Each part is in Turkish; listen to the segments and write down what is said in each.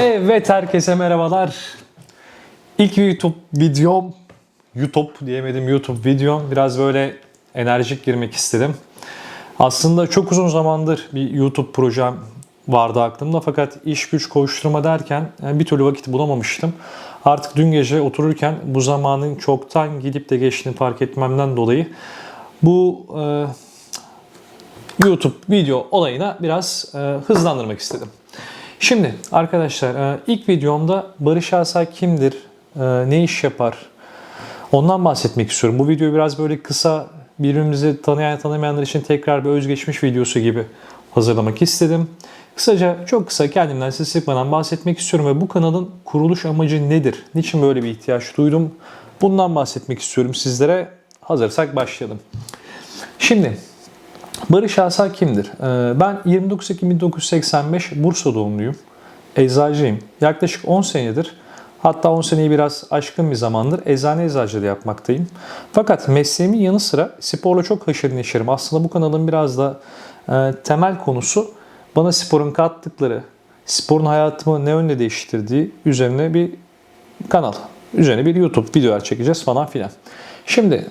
Evet herkese merhabalar. İlk YouTube videom, YouTube diyemedim YouTube videom. Biraz böyle enerjik girmek istedim. Aslında çok uzun zamandır bir YouTube projem vardı aklımda fakat iş güç koşturma derken bir türlü vakit bulamamıştım. Artık dün gece otururken bu zamanın çoktan gidip de geçtiğini fark etmemden dolayı bu e, YouTube video olayına biraz e, hızlandırmak istedim. Şimdi arkadaşlar e, ilk videomda Barış Asay kimdir, e, ne iş yapar ondan bahsetmek istiyorum. Bu videoyu biraz böyle kısa birbirimizi tanıyan tanımayanlar için tekrar bir özgeçmiş videosu gibi hazırlamak istedim. Kısaca çok kısa kendimden sizi sıkmadan bahsetmek istiyorum ve bu kanalın kuruluş amacı nedir? Niçin böyle bir ihtiyaç duydum? Bundan bahsetmek istiyorum sizlere. Hazırsak başlayalım. Şimdi Barış Asay kimdir? Ee, Ben 29 Ekim 1985 Bursa doğumluyum. Eczacıyım. Yaklaşık 10 senedir hatta 10 seneyi biraz aşkın bir zamandır eczane eczacılığı yapmaktayım. Fakat mesleğimin yanı sıra sporla çok haşır neşirim. Aslında bu kanalın biraz da e, temel konusu bana sporun kattıkları, sporun hayatımı ne yönde değiştirdiği üzerine bir kanal. Üzerine bir YouTube videolar çekeceğiz falan filan. Şimdi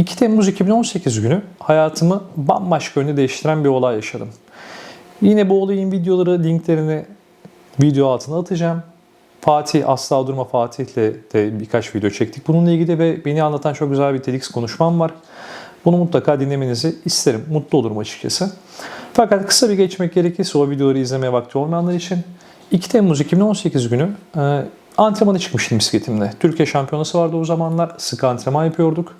2 Temmuz 2018 günü hayatımı bambaşka yönde değiştiren bir olay yaşadım. Yine bu olayın videoları, linklerini video altına atacağım. Fatih, Asla Durma Fatih'le de birkaç video çektik. Bununla ilgili ve beni anlatan çok güzel bir TEDx konuşmam var. Bunu mutlaka dinlemenizi isterim. Mutlu olurum açıkçası. Fakat kısa bir geçmek gerekirse o videoları izlemeye vakti olmayanlar için 2 Temmuz 2018 günü e, antrenmana çıkmıştım bisikletimle. Türkiye şampiyonası vardı o zamanlar. Sık antrenman yapıyorduk.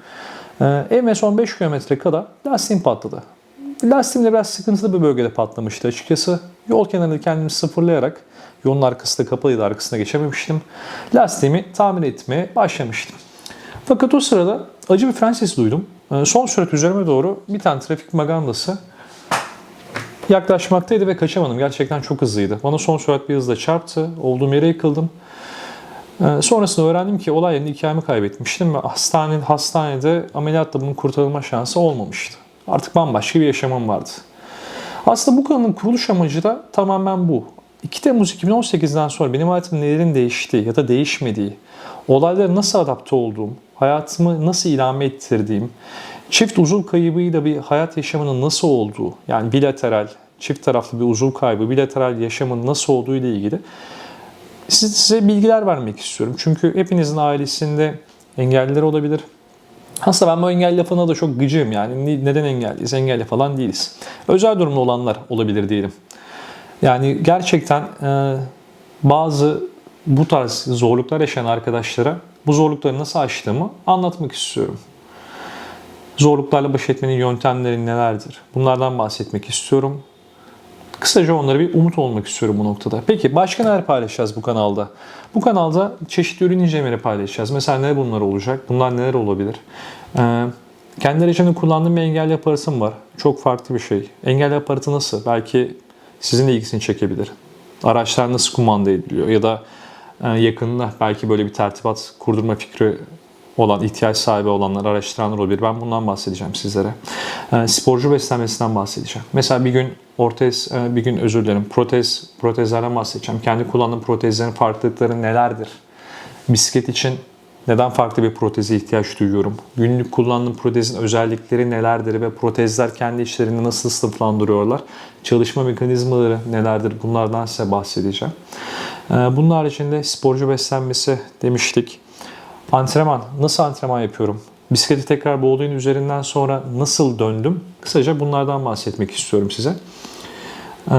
Evime son 5 kilometre kala lastiğim patladı. Lastiğim de biraz sıkıntılı bir bölgede patlamıştı açıkçası. Yol kenarında kendimi sıfırlayarak yolun arkasında kapalıydı arkasına geçememiştim. Lastiğimi tamir etmeye başlamıştım. Fakat o sırada acı bir fren sesi duydum. E, Son sürat üzerime doğru bir tane trafik magandası yaklaşmaktaydı ve kaçamadım. Gerçekten çok hızlıydı. Bana son sürat bir hızla çarptı. Olduğum yere yıkıldım. Ee, Sonrasında öğrendim ki olay yerinde hikayemi kaybetmiştim ve hastane, hastanede ameliyatla bunun kurtarılma şansı olmamıştı. Artık bambaşka bir yaşamım vardı. Aslında bu kanalın kuruluş amacı da tamamen bu. 2 Temmuz 2018'den sonra benim hayatımda nelerin değiştiği ya da değişmediği, olaylara nasıl adapte olduğum, hayatımı nasıl ilame ettirdiğim, çift uzuv kaybıyla bir hayat yaşamının nasıl olduğu, yani bilateral, çift taraflı bir uzuv kaybı, bilateral yaşamın nasıl olduğu ile ilgili size, bilgiler vermek istiyorum. Çünkü hepinizin ailesinde engelliler olabilir. Aslında ben bu engelli lafına da çok gıcığım yani. Ni- Neden engelliyiz? Engelli falan değiliz. Özel durumda olanlar olabilir diyelim. Yani gerçekten e, bazı bu tarz zorluklar yaşayan arkadaşlara bu zorlukları nasıl aştığımı anlatmak istiyorum. Zorluklarla baş etmenin yöntemleri nelerdir? Bunlardan bahsetmek istiyorum. Kısaca onlara bir umut olmak istiyorum bu noktada. Peki başka neler paylaşacağız bu kanalda? Bu kanalda çeşitli ürün incelemeleri paylaşacağız. Mesela ne bunlar olacak? Bunlar neler olabilir? Ee, kendi aracını kullandığım bir engelli aparatım var. Çok farklı bir şey. Engelli aparatı nasıl? Belki sizin de ilgisini çekebilir. Araçlar nasıl kumanda ediliyor? Ya da e, yakında belki böyle bir tertibat kurdurma fikri olan, ihtiyaç sahibi olanlar, araştıranlar olabilir. Ben bundan bahsedeceğim sizlere. E, sporcu beslenmesinden bahsedeceğim. Mesela bir gün ortez, e, bir gün özür dilerim, protez, protezlerden bahsedeceğim. Kendi kullandığım protezlerin farklılıkları nelerdir? Bisiklet için neden farklı bir proteze ihtiyaç duyuyorum? Günlük kullandığım protezin özellikleri nelerdir ve protezler kendi işlerini nasıl sınıflandırıyorlar? Çalışma mekanizmaları nelerdir? Bunlardan size bahsedeceğim. Ee, Bunun haricinde sporcu beslenmesi demiştik. Antrenman, nasıl antrenman yapıyorum? Bisikleti tekrar boğduğun üzerinden sonra nasıl döndüm? Kısaca bunlardan bahsetmek istiyorum size. Ee,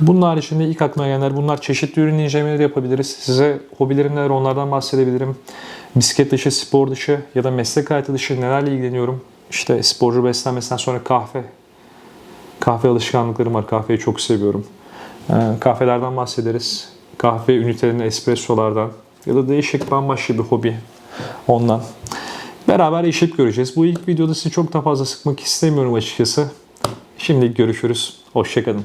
Bunun haricinde ilk aklıma gelenler bunlar çeşitli ürün incelemeleri yapabiliriz. Size hobilerim neler onlardan bahsedebilirim. Bisiklet dışı, spor dışı ya da meslek hayatı dışı nelerle ilgileniyorum. İşte sporcu beslenmesinden sonra kahve. Kahve alışkanlıklarım var. Kahveyi çok seviyorum. Ee, kahvelerden bahsederiz. Kahve ünitelerinin espressolardan ya da değişik bambaşka bir hobi ondan. Beraber işip göreceğiz. Bu ilk videoda sizi çok da fazla sıkmak istemiyorum açıkçası. Şimdi görüşürüz. Hoşçakalın.